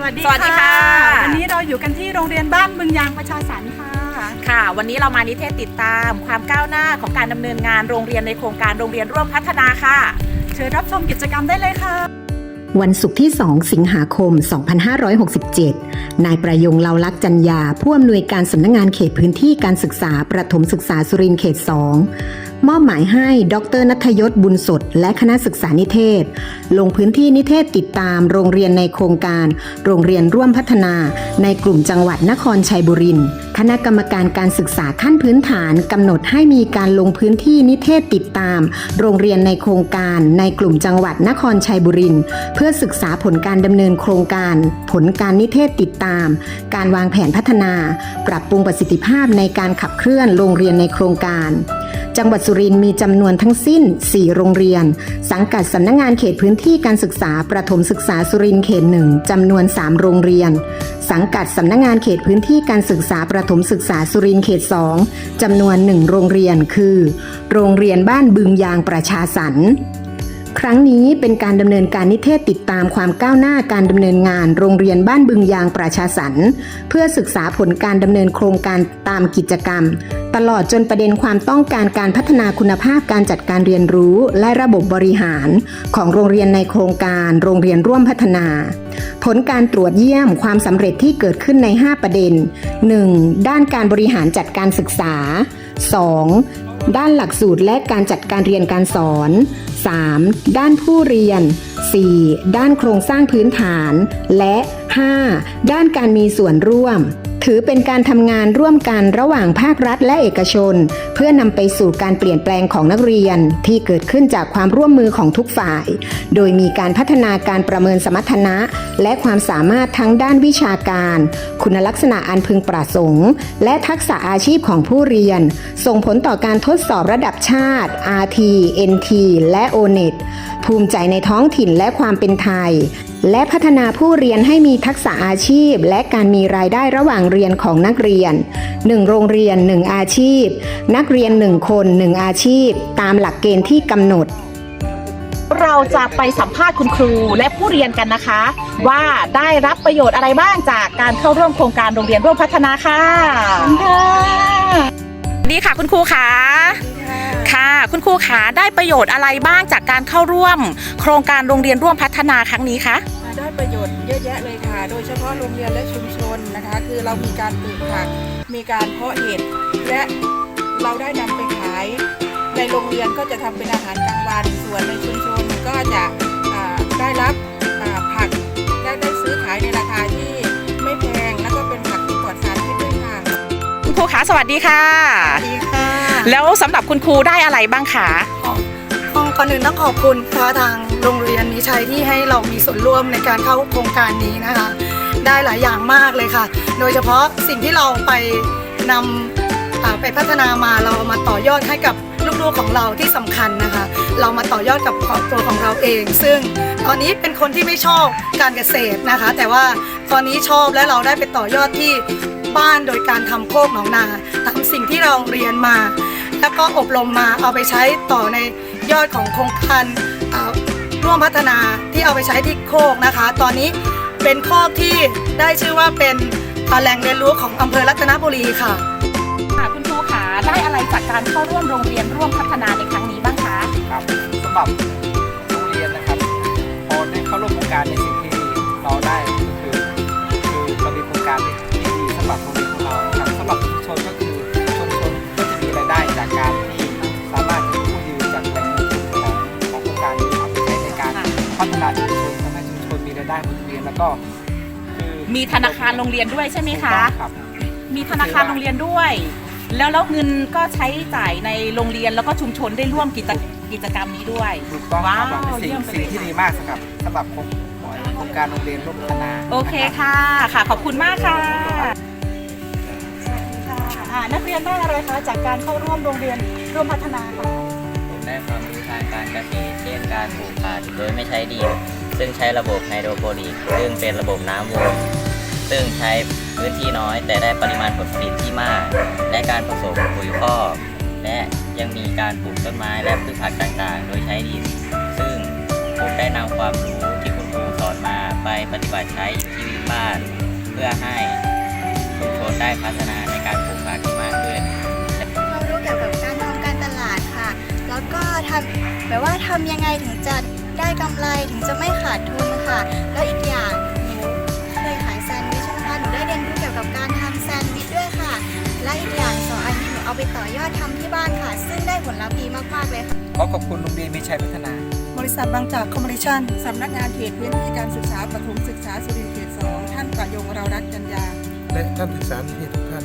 สวัสดีสวัสดีค่ะ วันนี้เราอยู่กันที่โรงเรียนบ้านบึงยางประชาสรรค์ค่ะ ค่ะ วันนี้เรามานิเทศติดตามความก้าวหน้าของการดำเนินงานโรงเรียนในโครงการโรงเรียนร่วมพัฒนาค่ะ เชิญรับชมกิจกรรมได้เลยค่ะ วันศุกร์ที่ 2 สิงหาคม 2567 นายประยงเลาลักษณ์จันยา ผู้อำนวยการสำนักงงานเขตพื้นที่การศึกษาประถมศึกษาสุรินทร์เขต 2 มอบหมายให้ ดรนัทยศบุญสด และคณะศึกษานิเทศ ลงพื้นที่นิเทศติดตามโรงเรียนในโครงการ โรงเรียนร่วมพัฒนาในกลุ่มจังหวัดนครชัยบุรี คณะกรรมการการศึกษาขั้นพื้นฐานกำหนดให้มีการลงพื้นที่นิเทศติดตาม โรงเรียนในโครงการในกลุ่มจังหวัดนครชัยบุรีเพื่อศึกษาผลการดำเนินโครงการ ผลการนิเทศติดตาม การวางแผนพัฒนา ปรับปรุงประสิทธิภาพในการขับเคลื่อนโรงเรียนในโครงการ จังหวัดสุรินทร์มีจำนวนทั้งสิ้น 4 โรงเรียน สังกัดสำนักงงานเขตพื้นที่การศึกษาประถมศึกษาสุรินทร์เขตหนึ่งจำนวน 3 โรงเรียน สังกัดสำนักงงานเขตพื้นที่การศึกษาประถมศึกษาสุรินทร์เขต 2จำนวน 1 โรงเรียนคือ โรงเรียนบ้านบึงยางประชาสรรค์ครั้งนี้เป็นการดำเนินการนิเทศติดตามความก้าวหน้าการดำเนินงานโรงเรียนบ้านบึงยางประชาสรรค์เพื่อศึกษาผลการดำเนินโครงการตามกิจกรรม ตลอดจนประเด็นความต้องการการพัฒนาคุณภาพการจัดการเรียนรู้และระบบบริหาร ของโรงเรียนในโครงการโรงเรียนร่วมพัฒนา ผลการตรวจเยี่ยมความสำเร็จที่เกิดขึ้นใน 5 ประเด็น 1. ด้านการบริหารจัดการศึกษา 2. ด้านหลักสูตรและการจัดการเรียนการสอน 3. ด้านผู้เรียน 4. ด้านโครงสร้างพื้นฐาน และ 5. ด้านการมีส่วนร่วม ถือเป็นการทำงานร่วมกันระหว่างภาครัฐและเอกชน เพื่อนำไปสู่การเปลี่ยนแปลงของนักเรียนที่เกิดขึ้นจากความร่วมมือของทุกฝ่าย โดยมีการพัฒนาการประเมินสมรรถนะ และความสามารถทั้งด้านวิชาการ คุณลักษณะอันพึงประสงค์ และทักษะอาชีพของผู้เรียน ส่งผลต่อการทดสอบระดับชาติ RT NT และ ONET ภูมิใจในท้องถิ่นและความเป็นไทย และพัฒนาผู้เรียนให้มีทักษะอาชีพ และการมีรายได้ระหว่างเรียนของนักเรียน 1 โรงเรียน 1 อาชีพ นักเรียน 1 คน 1 อาชีพ ตามหลักเกณฑ์ที่กำหนดเราจะไปสัมภาษณ์คุณครูและผู้เรียนกันนะคะ ว่าได้รับประโยชน์อะไรบ้างจากการเข้าร่วมโครงการโรงเรียนร่วมพัฒนาค่ะดีค่ะคุณครูค่ะ ค่ะ คุณครูขาได้ประโยชน์อะไรบ้างจากการเข้าร่วม โครงการโรงเรียนร่วมพัฒนาครั้งนี้คะได้ประโยชน์เยอะแยะเลยค่ะ โดยเฉพาะโรงเรียนและชุมชนนะคะ คือเรามีการปลูกผัก มีการเพาะเห็ด และเราได้นำไปขาย ในโรงเรียนก็จะทำเป็นอาหารกลางวัน ส่วนในชุมชนก็จะอ่าได้รับอ่าผักได้ได้ซื้อขายในราคาที่ไม่แพง แล้วก็เป็นผักที่ปลอดสารพิษด้วยค่ะ คุณครูขาสวัสดีค่ะดีค่ะ แล้วสำหรับคุณครูได้อะไรบ้างคะห้องก่อนอื่นต้องขอบคุณค่ะทางโรงเรียนมีชัยที่ให้เรามีส่วนร่วมในการเข้าโครงการนี้นะคะ ได้หลายอย่างมากเลยค่ะ โดยเฉพาะสิ่งที่เราไปนำอ่าไปพัฒนามาเราเอามาต่อยอดให้กับลูกๆของเราที่สำคัญนะคะ เรามาต่อยอดกับครอบครัวของเราเอง ซึ่งตอนนี้เป็นคนที่ไม่ชอบการเกษตรนะคะ แต่ว่าตอนนี้ชอบและเราได้ไปต่อยอดที่บ้านโดยการทำโคกหนองนาทำสิ่งที่เราเรียนมา แล้วก็อบรมมาเอาไปใช้ต่อในยอดของโครงการอ่าร่วมพัฒนาที่เอาไปใช้ที่โคกนะคะ ตอนนี้เป็นโคกที่ได้ชื่อว่าเป็นอ่าแหล่งเรียนรู้ของอำเภอรัตนบุรีค่ะค่ะคุณครูขาได้อะไรจากการเข้าร่วมโรงเรียนร่วมพัฒนาในครั้งนี้บ้างคะครับสำหรับโรงเรียนนะครับพอได้เข้าร่วมโครงการในสิ่งที่เราได้ก็คือคือ พัฒนาชุมชนทำให้ชุมชนมีรายได้หมุนเวียนแล้วก็คือมีธนาคารโรงเรียนด้วยใช่ไหมคะครับ มีธนาคารโรงเรียนด้วย แล้วแล้วเงินก็ใช้จ่ายในโรงเรียนแล้วก็ชุมชนได้ร่วมกิจกิจกรรมนี้ด้วยถูกต้องครับว้าวเป็นสิ่เยี่งยมไปสิ่งเลยที่ค่ะดีมากสำหรับสำหรับโครงโครงการโรงเรียนร่วมพัฒนาโอเคค่ะค่ะขอบคุณมากค่ะอ่านักเรียนได้อะไรคะจากการเข้าร่วมโรงเรียนร่วมพัฒนาค่ะผม ได้ความรู้ทางการเกษตรเช่นการปลูกผักโดยไม่ใช้ดิน ซึ่งใช้ระบบไฮโดรโปนิกซึ่งเป็นระบบน้ำวนซึ่งใช้พื้นที่น้อย แต่ได้ปริมาณผลผลิตที่มาก และการผสมปุ๋ยคอกและยังมีการปลูกต้นไม้และพืชผักต่างๆ โดยใช้ดิน ซึ่งผมได้นำความรู้ที่คุณครูสอนมาไปปฏิบัติใช้อยู่ที่บ้าน เพื่อให้ชุมชนได้พัฒนาในการปลูกป่าที่มากขึ้นความรู้เกี่ยวกับการ ทำแบบว่าทำยังไงถึงจะได้กำไรถึงจะไม่ขาดทุนค่ะ แล้วอีกอย่างหนูเคยขายแซนด์วิชใช่ไหมคะหนูได้เรียนรู้เกี่ยวกับการทำแซนด์วิชด้วยค่ะ และอีกอย่างสองอันนี้หนูเอาไปต่อยอดทำที่บ้านค่ะ ซึ่งได้ผลลัพธ์ดีมากๆเลยค่ะ ขอขอบคุณโรงเรียนมีชัยพัฒนา บริษัทบางจากคอมมิชชั่นสำนักงานเขตพื้นที่การศึกษาประถมศึกษาสุรินทร์เขต2ท่านประยงเรารักจันยา และท่านศึกษานิเทศทุกท่าน